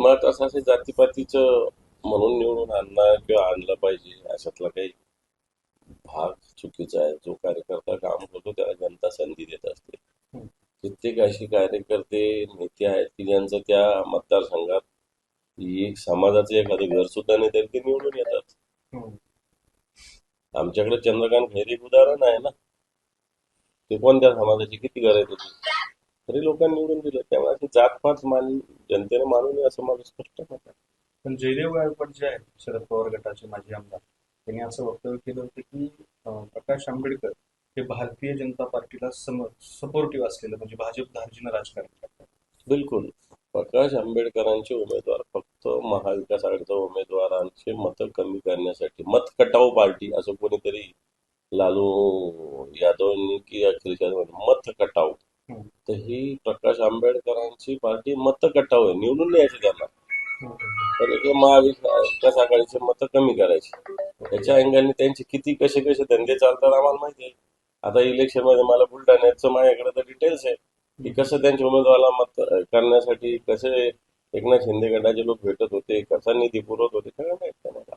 मग असं असे जातीपातीचं म्हणून निवडून आणणार किंवा आणलं पाहिजे अशातला काही भाग चुकीचा आहे. जो कार्यकर्ता काम करतो त्याला जनता संधी देत असते. कित्येक अशी कार्यकर्ते नेते आहेत की ज्यांचं त्या मतदारसंघात एक समाजाचं एखादं घर सुद्धा नाही तरी ते निवडून येतात. आमच्याकडे चंद्रकांत खैरे एक उदाहरण आहे ना. ते कोणत्या समाजाची किती घर आहेत होती? तरी लोकांनी निवडून दिलं. त्यामुळे अशी जातपात मान जनतेने मानू नये असं मला स्पष्ट मत आहे. पण जयदेव गायकवाड जे आहेत शरद पवार गटाचे माजी आमदार त्यांनी असं वक्तव्य केलं होतं की प्रकाश आंबेडकर हे भारतीय जनता पार्टीला सम सपोर्टिव्ह असलेलं म्हणजे भाजप धार्जीनं राजकारण करतात. बिलकुल. प्रकाश आंबेडकरांचे उमेदवार फक्त महाविकास आघाडीच्या उमेदवारांचे मतं कमी करण्यासाठी मत कटाव पार्टी असं कोणीतरी लालू यादवनी की अखिलेश यादव मत कटाव. तर ही प्रकाश आंबेडकरांची पार्टी मत कटाव आहे. निवडून द्यायची त्यांना. तर इकडे महाविकास आघाडीचे मतं कमी करायची. त्याच्या अँगलने त्यांचे किती कसे कसे धंदे चालतात आम्हाला माहिती आहे. आता इलेक्शनमध्ये मला बुलढाण्याचं माझ्याकडे तर डिटेल्स आहे की कसं त्यांच्या उमेदवाराला मत करण्यासाठी कसे एकनाथ शिंदे गटाचे लोक भेटत होते कसा निधी पुरवत होते सगळं माहीत मला.